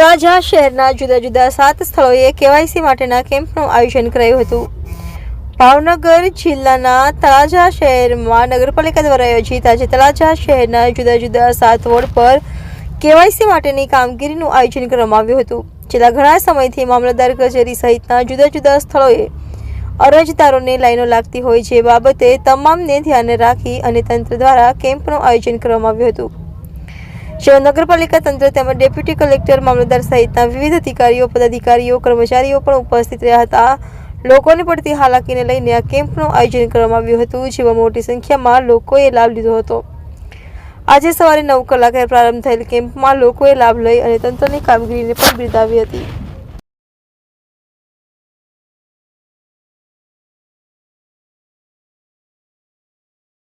તળાજા શહેરના જુદા જુદા સાત સ્થળોએ કેવાયસી માટેના કેમ્પનું આયોજન કરાયું હતું. ભાવનગર જિલ્લાના તળાજા શહેરમાં નગરપાલિકા દ્વારા આયોજિત આજે તળાજા શહેરના જુદા જુદા સાત વોર્ડ પર કેવાયસી માટેની કામગીરીનું આયોજન કરવામાં આવ્યું હતું. છેલ્લા ઘણા સમયથી મામલતદાર કચેરી સહિતના જુદા જુદા સ્થળોએ અરજદારોને લાઈનો લાગતી હોય જે બાબતે તમામને ધ્યાને રાખી અને તંત્ર દ્વારા કેમ્પનું આયોજન કરવામાં આવ્યું હતું. જેમાં નગરપાલિકા તંત્ર તેમજ ડેપ્યુટી કલેક્ટર, મામલતદાર સહિતના વિવિધ અધિકારીઓ, પદાધિકારીઓ, કર્મચારીઓ પણ ઉપસ્થિત રહ્યા હતા. લોકોને પડતી હાલાકીને લઈને આ કેમ્પનું આયોજન કરવામાં આવ્યું હતું, જેમાં મોટી સંખ્યામાં લોકોએ લાભ લીધો હતો. આજે સવારે નવ કલાકે પ્રારંભ થયેલ કેમ્પમાં લોકોએ લાભ લઈ અને તંત્રની કામગીરીને પણ બિરદાવી હતી.